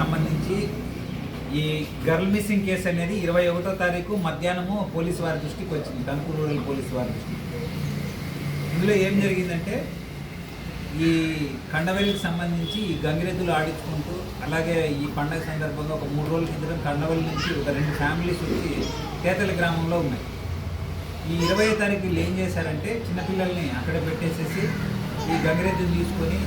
సంబంధించి ఈ girl missing case అనేది ఇరవై ఒకటో తారీఖు మధ్యాహ్నము పోలీసు వారి దృష్టికి వచ్చింది. కనుపూర్ రూరల్ పోలీసు వారి దృష్టికి. ఇందులో ఏం జరిగిందంటే ఈ కండవెల్లికి సంబంధించి ఈ గంగిరెద్దులు ఆడించుకుంటూ అలాగే ఈ పండగ సందర్భంగా ఒక మూడు రోజుల క్రితం కండవల్లి నుంచి ఒక రెండు ఫ్యామిలీస్ వచ్చి కేతలి గ్రామంలో ఉన్నాయి. ఈ ఇరవై తారీఖు వీళ్ళు ఏం చేశారంటే చిన్నపిల్లల్ని అక్కడ పెట్టేసేసి ఈ గంగిరెద్దుని తీసుకొని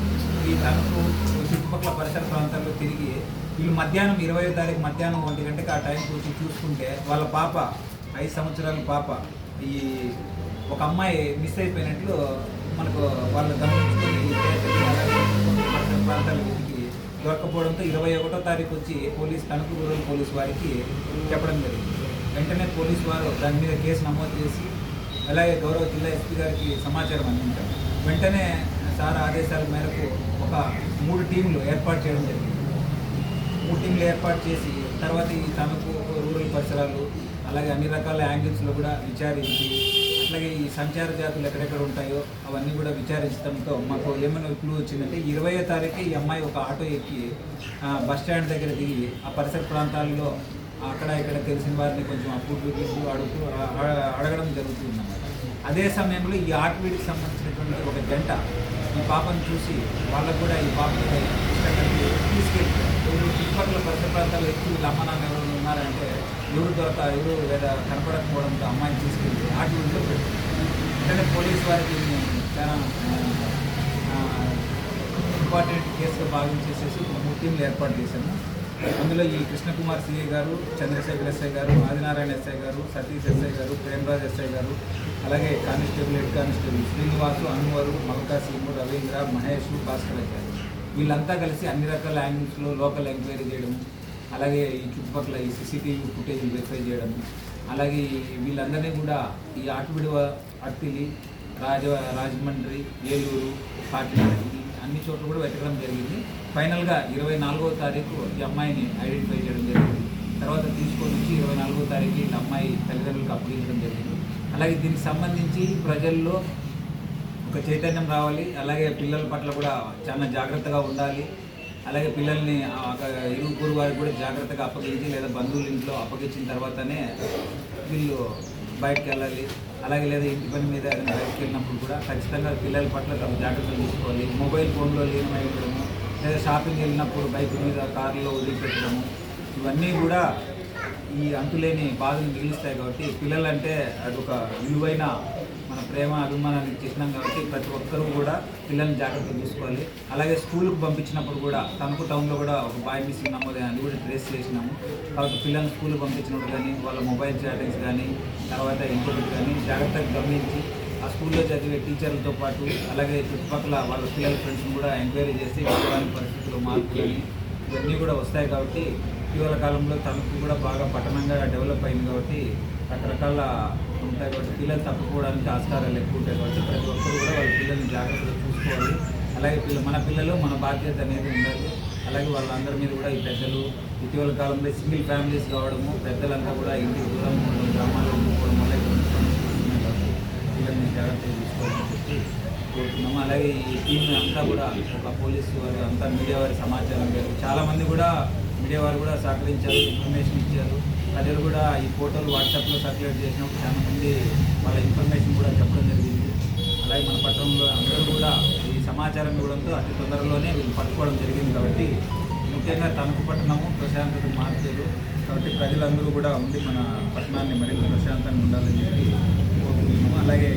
ఈ తణుకు చుట్టుపక్కల పరిసర ప్రాంతాల్లో తిరిగి వీళ్ళు మధ్యాహ్నం ఇరవై తారీఖు మధ్యాహ్నం ఒంటి గంటకి ఆ టైంకి వచ్చి చూసుకుంటే వాళ్ళ పాప ఐదు సంవత్సరాల పాప ఈ ఒక అమ్మాయి మిస్ అయిపోయినట్లు మనకు వాళ్ళు గమనించుకొని ఈ పరిసర ప్రాంతాలు వెతికి దొరకపోవడంతో ఇరవై ఒకటో తారీఖు వచ్చి పోలీస్ తణుకు రూరల్ పోలీస్ వారికి చెప్పడం జరిగింది. వెంటనే పోలీసు వారు దాని మీద కేసు నమోదు చేసి అలాగే గౌరవ జిల్లా ఎస్పీ గారికి సమాచారం అందించారు. వెంటనే సార్ ఆదేశాల మేరకు ఒక మూడు టీంలు ఏర్పాటు చేయడం జరిగింది. మూడు టీంలు ఏర్పాటు చేసి తర్వాత ఈ తణుకు రూరల్ పరిసరాలు అలాగే అన్ని రకాల యాంగిల్స్లో కూడా విచారించి అట్లాగే ఈ సంచార జాతులు ఎక్కడెక్కడ ఉంటాయో అవన్నీ కూడా విచారించడంతో మాకు ఏమైనా క్లూ వచ్చిందంటే ఇరవయో తారీఖు ఈ అమ్మాయి ఒక ఆటో ఎక్కి బస్ స్టాండ్ దగ్గర దిగి ఆ పరిసర ప్రాంతాల్లో అక్కడ ఇక్కడ తెలిసిన వారిని కొంచెం అప్పుడు అడుగుతూ అడగడం జరుగుతుందన్నమాట. అదే సమయంలో ఈ ఆర్ట్వీడికి సంబంధించినటువంటి ఒక జంట ఈ పాపను చూసి వాళ్ళకు కూడా ఈ పాపని తీసుకెళ్ళి చుట్టుపక్కల పరిసర ప్రాంతాల్లో ఎక్కువ వీళ్ళ అమ్మ నాన్న ఎవరు ఉన్నారంటే ఎవరు దొరక ఎవరు లేదా కనపడకపోవడంతో అమ్మాయిని తీసుకెళ్ళి ఆర్ట్వీడిలో పెట్టారు వెంటనే పోలీస్ వారికి చాలా ఇంపార్టెంట్ కేసుగా భావించేసేసి ఒక మూడు టీంలు ఏర్పాటు చేశాము అందులో ఈ కృష్ణకుమార్ సిఐ గారు చంద్రశేఖర్ ఎస్ఐ గారు ఆదినారాయణ ఎస్ఐ గారు సతీష్ ఎస్ఐ గారు ప్రేమరాజ్ ఎస్ఐ గారు అలాగే constable head constable Srinivasu Anwar Malka Singh Ravindra Mahesh Bhaskar గారు వీళ్ళంతా కలిసి అన్ని రకాల యాంగిల్స్లో లోకల్ ఎంక్వైరీ చేయడం అలాగే ఈ చుట్టుపక్కల ఈ సీసీటీవీ ఫుటేజ్ వెరిఫై చేయడం అలాగే వీళ్ళందరినీ కూడా ఈ ఆటవిడవ అట్టిలి రాజ రాజమండ్రి ఏలూరు కాకినాడ అన్ని చోట్ల కూడా వెతకడం జరిగింది. ఫైనల్గా ఇరవై నాలుగో తారీఖు ఈ అమ్మాయిని ఐడెంటిఫై చేయడం జరిగింది. తర్వాత తీసుకొని వచ్చి ఇరవై నాలుగో తారీఖు ఈ అమ్మాయి తల్లిదండ్రులకు అప్పగించడం జరిగింది. అలాగే దీనికి సంబంధించి ప్రజల్లో ఒక చైతన్యం రావాలి. అలాగే పిల్లల పట్ల కూడా చాలా జాగ్రత్తగా ఉండాలి. అలాగే పిల్లల్ని ఒక ఇరుగురు వారికి కూడా జాగ్రత్తగా అప్పగించి లేదా బంధువుల ఇంట్లో అప్పగించిన తర్వాతనే వీళ్ళు బయటకు వెళ్ళాలి అలాగే లేదా ఇంటి పని మీద ఏదైనా బయటకు వెళ్ళినప్పుడు కూడా ఖచ్చితంగా పిల్లల పట్ల తమ జాగ్రత్తలు తీసుకోవాలి. మొబైల్ ఫోన్లో లీనమై ఉండడము లేదా షాపింగ్ వెళ్ళినప్పుడు బైక్ మీద కారులో వదిలిపెట్టడము ఇవన్నీ కూడా ఈ అంతులేని బాధలు మిగిలిస్తాయి కాబట్టి పిల్లలంటే అదొక విలువైన ప్రేమ అభిమానానికి చిహ్నం కాబట్టి ప్రతి ఒక్కరూ కూడా పిల్లల్ని జాగ్రత్తగా చూసుకోవాలి. అలాగే స్కూల్కి పంపించినప్పుడు కూడా తణుకు టౌన్లో కూడా ఒక బాయ్ మిస్సింగ్ నమోదు అది కూడా ట్రేస్ చేసినాము. కాబట్టి పిల్లల్ని స్కూల్కి పంపించినప్పుడు కానీ వాళ్ళ మొబైల్ చాటింగ్స్ కానీ తర్వాత ఇంకొకటి కానీ జాగ్రత్తగా గమనించి ఆ స్కూల్లో చదివే టీచర్లతో పాటు అలాగే చుట్టుపక్కల వాళ్ళ పిల్లల ఫ్రెండ్స్ని కూడా ఎంక్వైరీ చేసి వాళ్ళ పరిస్థితుల్లో మార్పులు ఇవన్నీ కూడా వస్తాయి కాబట్టి ఇటీవల కాలంలో తణుకు కూడా బాగా పట్టణంగా డెవలప్ అయింది కాబట్టి రకరకాల ఉంటాయి కాబట్టి పిల్లలు తప్పుకోవడానికి ఆస్కారాలు ఎక్కువ ఉంటాయి కాబట్టి ప్రతి ఒక్కరు కూడా వాళ్ళ పిల్లల్ని జాగ్రత్తగా చూసుకోవాలి. అలాగే పిల్ల మన పిల్లలు మన బాధ్యత అనేది ఉండాలి. అలాగే వాళ్ళందరి మీద కూడా ఈ పెద్దలు ఇటీవల కాలంలో సింగిల్ ఫ్యామిలీస్ కావడము పెద్దలంతా కూడా ఇంటికి దూరం ఉండడం గ్రామాల్లో ఉండిపోవడం వల్ల ఇటువంటి సమస్యలు కాబట్టి పిల్లల్ని జాగ్రత్తగా చూసుకోవాలని చెప్పి కోరుతున్నాము. అలాగే ఈ టీం అంతా కూడా ఒక పోలీసు వారు అంతా మీడియా వారి సమాచారం లేదు చాలామంది కూడా మీడియా వారు కూడా సహకరించారు ఇన్ఫర్మేషన్ ఇచ్చారు. ప్రజలు కూడా ఈ ఫోటోలు వాట్సాప్లో సర్క్యులేట్ చేసినప్పుడు చాలా మంది వాళ్ళ ఇన్ఫర్మేషన్ కూడా చెప్పడం జరిగింది. అలాగే మన పట్టణంలో అందరూ కూడా ఈ సమాచారం ఇవ్వడంతో అతి తొందరలోనే వీళ్ళు పట్టుకోవడం జరిగింది కాబట్టి ముఖ్యంగా తణుకు పట్టణము ప్రశాంతత మార్చారు కాబట్టి ప్రజలందరూ కూడా ఉండి మన పట్టణాన్ని మరింత ప్రశాంతంగా ఉండాలని చెప్పి కోరుకుంటున్నాము. అలాగే